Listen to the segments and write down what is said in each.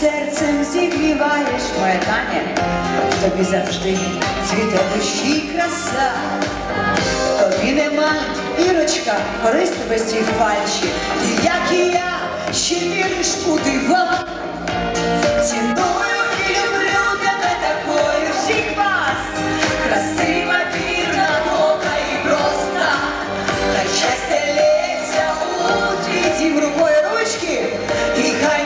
серцем зігріваєш, моя Таня, в тобі завжди цвіте душі краса. Тобі нема, Ірочка, користь без цих фальші, і як і я, ще віриш у дива. Ціную люблю тебе такою всіх красива, вірна, добра і проста. Хай щастя лється у твій дім рукою ручки, і хай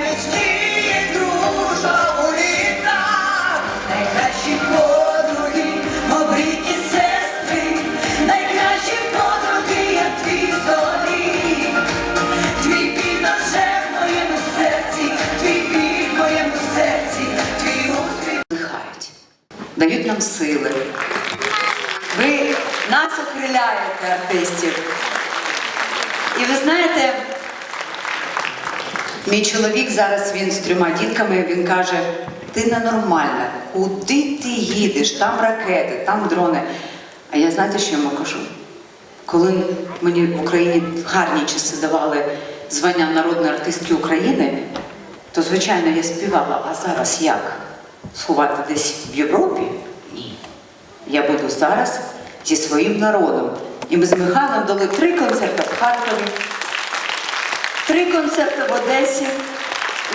дають нам сили. Ви нас окриляєте, артистів. І ви знаєте, мій чоловік зараз він з трьома дітками, він каже: ти ненормальна, куди ти їдеш? Там ракети, там дрони. А я знаєте, що йому кажу? Коли мені в Україні в гарні часи давали звання народної артистки України, то звичайно я співала, а зараз як? Сховати десь в Європі? Я буду зараз зі своїм народом. І ми з Михайлом дали три концерти в Харкові, три концерти в Одесі.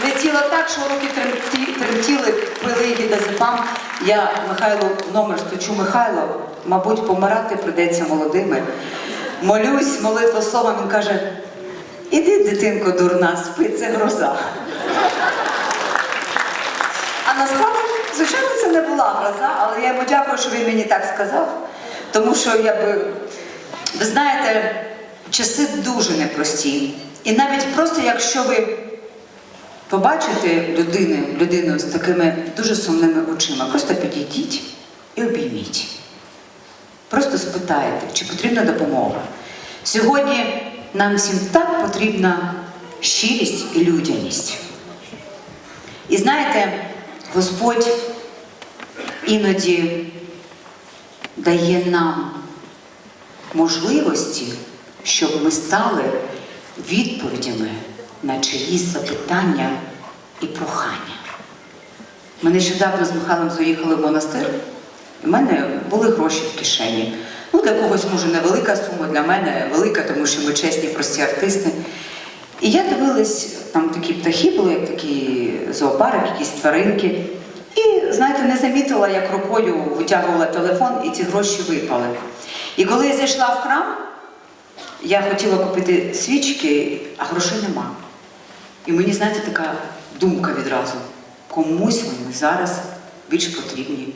Летіла так, що руки тремті- тремтіли, пили гідазепам. Я Михайло номер стучу Михайло, мабуть, помирати прийдеться молодими. Молюсь, молитва словом, він каже: іди, дитинко, дурна, спи, це гроза. А насправді, це була гроза, але я йому дякую, що він мені так сказав. Тому що я би, ви знаєте, часи дуже непрості. І навіть просто якщо ви побачите людину, людину з такими дуже сумними очима, просто підійдіть і обійміть. Просто спитайте, чи потрібна допомога. Сьогодні нам всім так потрібна щирість і людяність. І знаєте, Господь іноді дає нам можливості, щоб ми стали відповідями на чиїсь запитання і прохання. Ми нещодавно з Михайлом заїхали в монастир, і в мене були гроші в кишені. Ну, для когось, може, невелика сума, для мене велика, тому що ми чесні, прості артисти. І я дивилась, там такі птахи були, як такі зоопарик, якісь тваринки. І, знаєте, не замітила, як рукою витягувала телефон, і ці гроші випали. І коли я зайшла в храм, я хотіла купити свічки, а грошей нема. І мені, знаєте, така думка відразу: комусь вони зараз більш потрібні,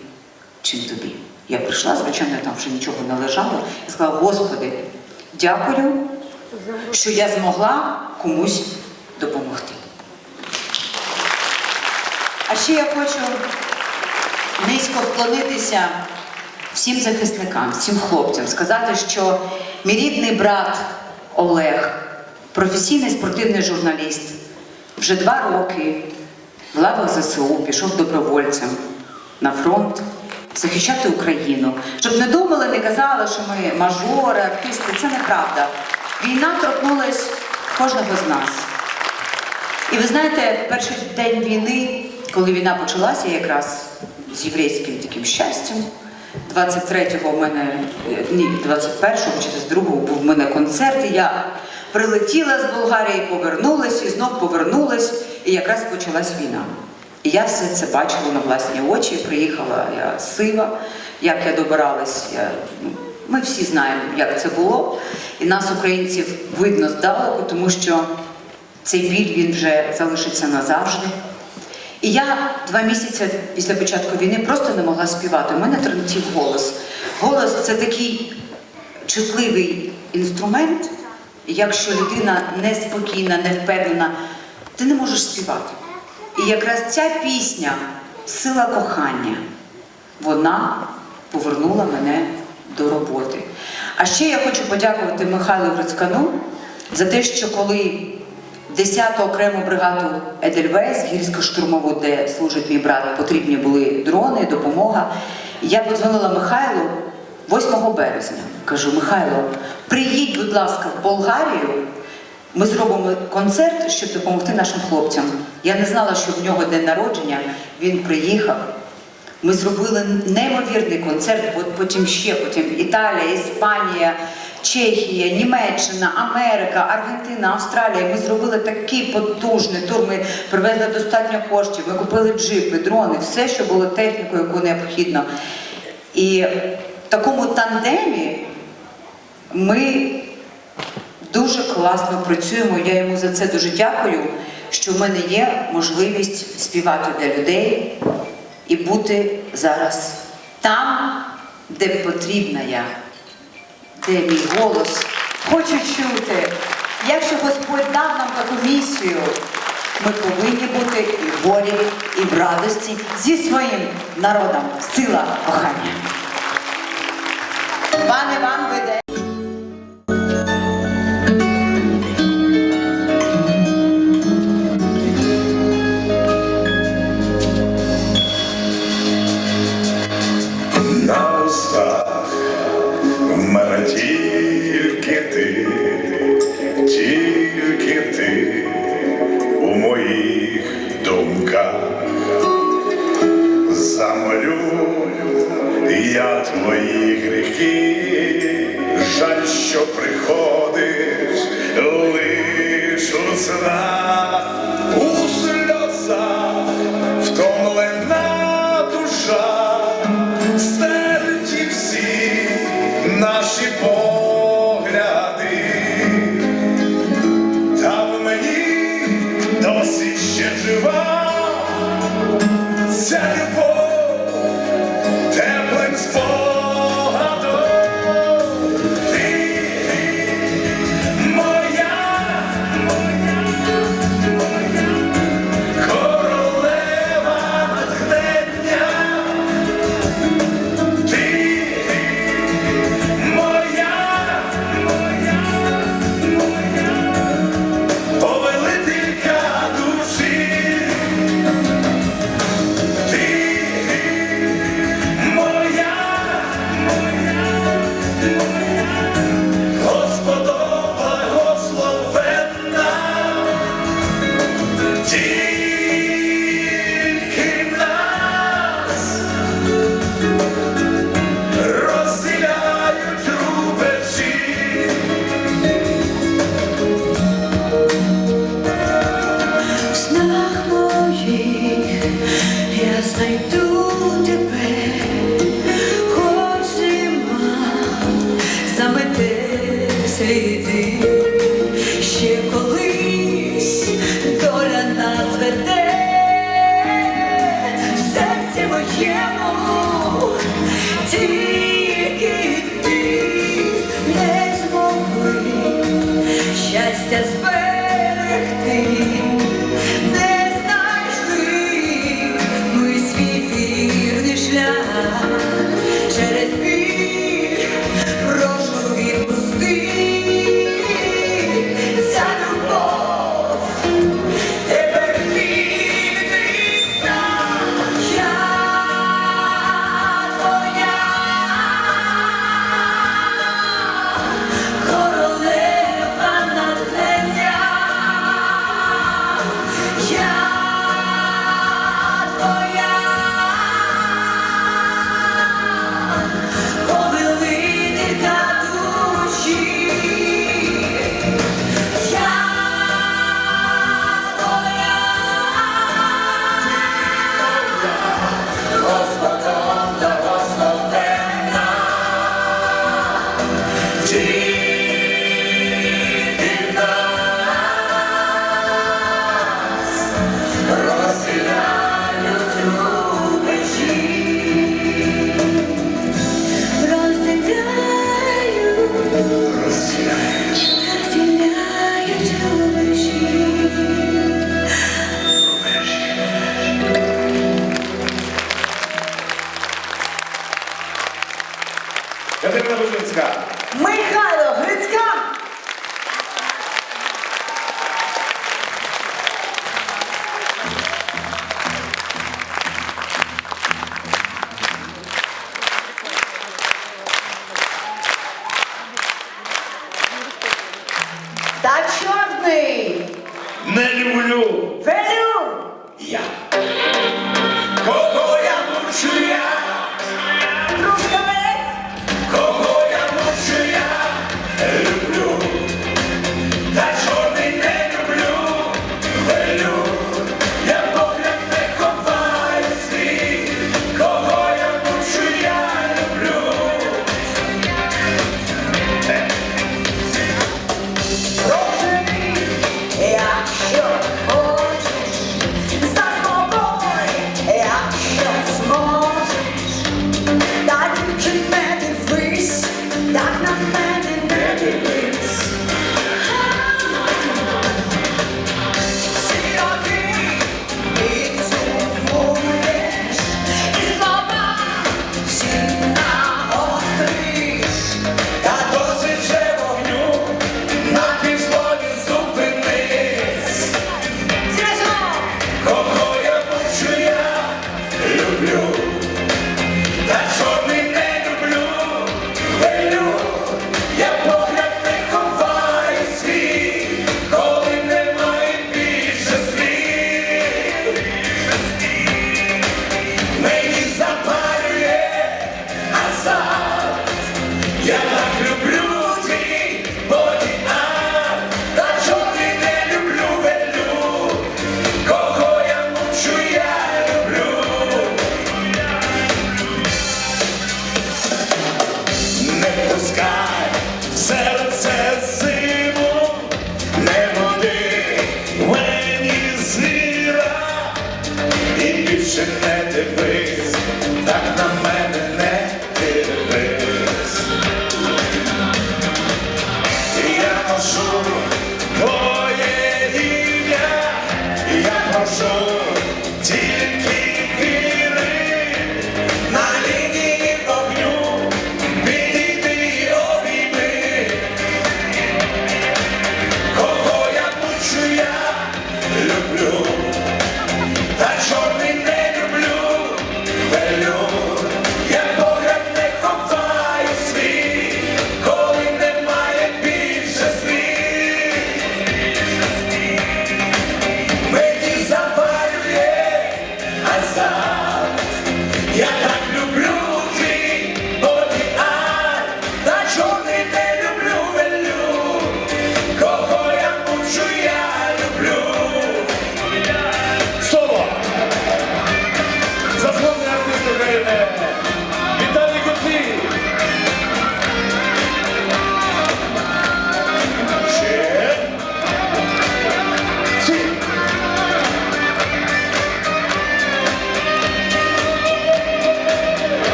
чим тобі. Я прийшла, звичайно, там вже нічого не лежало. Я сказала, Господи, дякую, що я змогла комусь допомогти. А ще я хочу низько вклонитися всім захисникам, всім хлопцям, сказати, що мій рідний брат Олег, професійний спортивний журналіст, вже два роки в лавах ЗСУ пішов добровольцем на фронт захищати Україну. Щоб не думали, не казали, що ми мажори, артисти, це неправда. Війна торкнулась кожного з нас. І ви знаєте, в перший день війни, коли війна почалася, якраз з єврейським таким щастям, 23-го в мене, е, ні, 21-го чи з 2-го був в мене концерт, і я прилетіла з Болгарії, повернулась і знов повернулась, і якраз почалась війна. І я все це бачила на власні очі, приїхала я сива, як я добиралась. Я, ну, ми всі знаємо, як це було. І нас, українців, видно здалеку, тому що цей біль він вже залишиться назавжди. І я два місяці після початку війни просто не могла співати. У мене тремтів голос. Голос це такий чутливий інструмент. Якщо людина неспокійна, не впевнена, ти не можеш співати. І якраз ця пісня Сила кохання, вона повернула мене до роботи. А ще я хочу подякувати Михайлу Грицькану за те, що коли 10-ту окрему бригаду Едельвейс, гірсько-штурмову, де служить мій брат, потрібні були дрони, допомога. Я подзвонила Михайлу 8 березня. Кажу, Михайло, приїдь, будь ласка, в Болгарію. Ми зробимо концерт, щоб допомогти нашим хлопцям. Я не знала, що в нього день народження. Він приїхав. Ми зробили неймовірний концерт, потім ще, потім Італія, Іспанія, Чехія, Німеччина, Америка, Аргентина, Австралія. Ми зробили такий потужний тур. Ми привезли достатньо коштів. Ми купили джипи, дрони, все, що було технікою, яку необхідно. І в такому тандемі ми дуже класно працюємо. Я йому за це дуже дякую, що в мене є можливість співати для людей і бути зараз там, де потрібна я, де мій голос хочу чути. Якщо Господь дав нам таку місію, ми повинні бути і в горі, і в радості зі своїм народом. Сила кохання. Пане вам веде. she bore. Oh. Vem!